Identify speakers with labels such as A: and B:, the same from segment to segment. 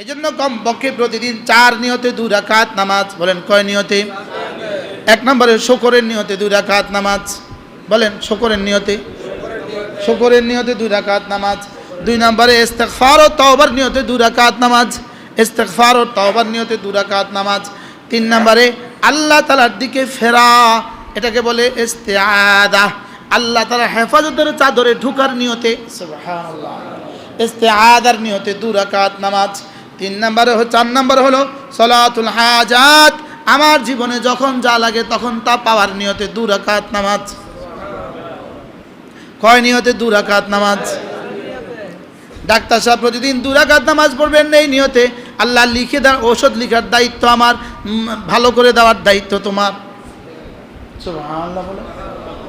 A: এই জন্য কমপক্ষে প্রতিদিন চার নিয়তে দু রাকাত নামাজ, বলেন কয় নিয়তে? এক নম্বরে শকরের নিয়তে দু রাকাত নামাজ, বলেন শকরের নিয়তে? শকরের নিয়তে দু রাকাত নামাজ। দুই নম্বরে ইস্তেগফার ও তওবার নিয়তে দু রাকাত নামাজ। ইস্তেগফার ও তওবার নিয়তে দুই রাকাত নামাজ। তিন নম্বরে আল্লাহ তালার দিকে ফেরা, এটাকে বলে ইস্তেআদা। আল্লাহ তালা হেফাজতের চাদরে ঢুকার নিয়তে ইস্তেআদার নিয়তে দু রাকাত নামাজ। তিন নম্বরে চার নম্বরে হলো সলাতুল হাজাত। আমার জীবনে যখন যা লাগে তখন তা পাওয়ার নিয়তে দু রাকাত নামাজ। কয় নিয়তে দু রাকাত নামাজ? ডাক্তার সাহেব প্রতিদিন দু রাকাত নামাজ পড়বেন এই নিয়তে। আল্লাহ লিখে দেওয়ার ঔষধ লিখার দায়িত্ব আমার ভালো করে দেওয়ার দায়িত্ব তোমার।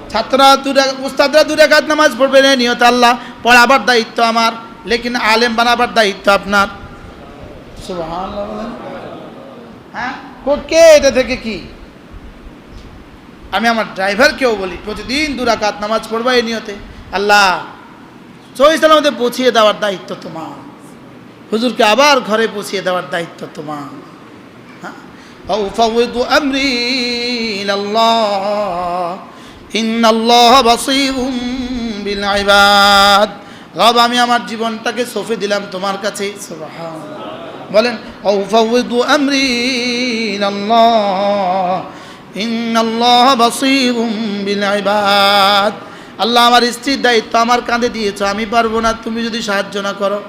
A: ছাত্ররা দু রাক- উস্তাদরা দু রাকাত নামাজ পড়বেন এই নিয়তে আল্লাহ, পড়াবার দায়িত্ব আমার, লেকিন আলেম বানাবার দায়িত্ব আপনার। হ্যাঁ? কে এটা থেকে কি? আমি আমার ড্রাইভারকেও বলি, প্রতিদিন দুরাকাত নামাজ পড়বা এই নিয়তে। আল্লাহ, সহি সালামতে পৌঁছিয়ে দেওয়ার দায়িত্ব তোমার। হুজুরকে আবার ঘরে পৌঁছিয়ে দেওয়ার দায়িত্ব তোমার। হ্যাঁ? আমরি রব, আমি আমার জীবনটাকে সফে দিলাম তোমার কাছে। সুবহানাল্লাহ। বলেন আল্লাহ আমার স্ত্রীর দায়িত্ব আমার কাঁধে দিয়েছ, আমি পারব না, তুমি যদি সাহায্য না করো।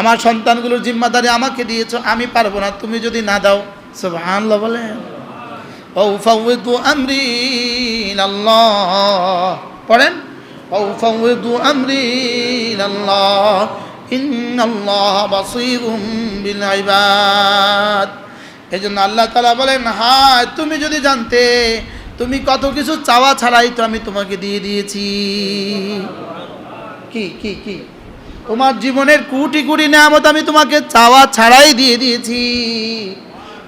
A: আমার সন্তানগুলোর জিম্মাদারি আমাকে দিয়েছ, আমি পারব না, তুমি যদি না দাও। সব আনলো বলেন পড়েন ইন্ন আল্লাহ বাসিরুম এই জন্য আল্লাহ তালা বলেন, হায়, তুমি যদি জানতে, তুমি কত কিছু চাওয়া ছাড়াই তো আমি তোমাকে দিয়ে দিয়েছি। কি কি কি? তোমার জীবনের কুটি কুটি নামত আমি তোমাকে চাওয়া ছাড়াই দিয়ে দিয়েছি।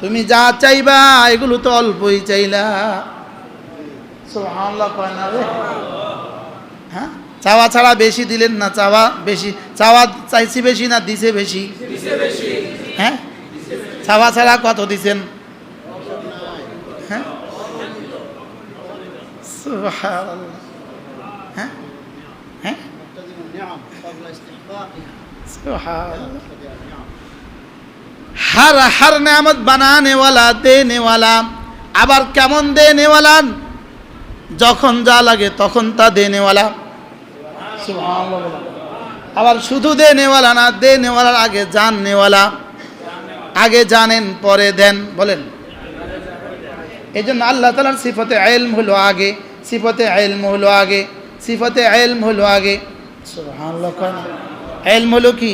A: তুমি যা চাইবা, এগুলো তো অল্পই চাইলা। সোহানলা কয় না রে? হ্যাঁ? চাওয়া ছাড়া বেশি দিলেন না চাওয়া বেশি চাওয়া চাইছি বেশি না দিছে বেশি? হ্যাঁ? চাওয়া ছাড়া কত দিছেন? হ্যাঁ? হ্যাঁ? হ্যাঁ? হর হর নামত বানানেওয়ালা দেনেওয়ালা আবার কেমন দেনেওয়ালা যখন যা লাগে তখন তা দেনেওয়ালা। আবার শুধু দেনেওয়ালা না, দেনেওয়ালার আগে জান নেওয়ালা আগে জানেন, পরে দেন, বলেন। এই জন্য আল্লাহ তালার সিফতে আইলম হলো আগে, সিফতে আইলম হলো আগে, সিফতে আইলম হলো আগে। আইলম হলো কি?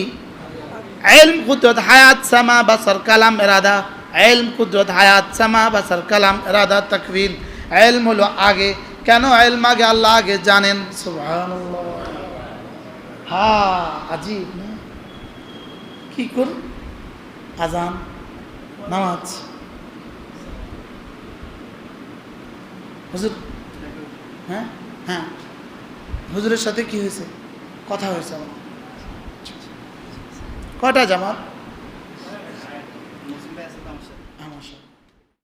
A: আইলম কুদরত হায়াত, সামা, বাসার কালাম, এরাদা। আইলম কুদরত হায়াত, সামা, বাসার কালাম, এরাদা তকবিল আইলম হলো আগে কেন আইল মাগে আল্লাহ আগে জানেন? হা কি কর আজান, নামাজ। হুজুর হ্যাঁ? হ্যাঁ। হুজুরের সাথে কি হয়েছে? কথা হয়েছে আমার। কটা জামাত?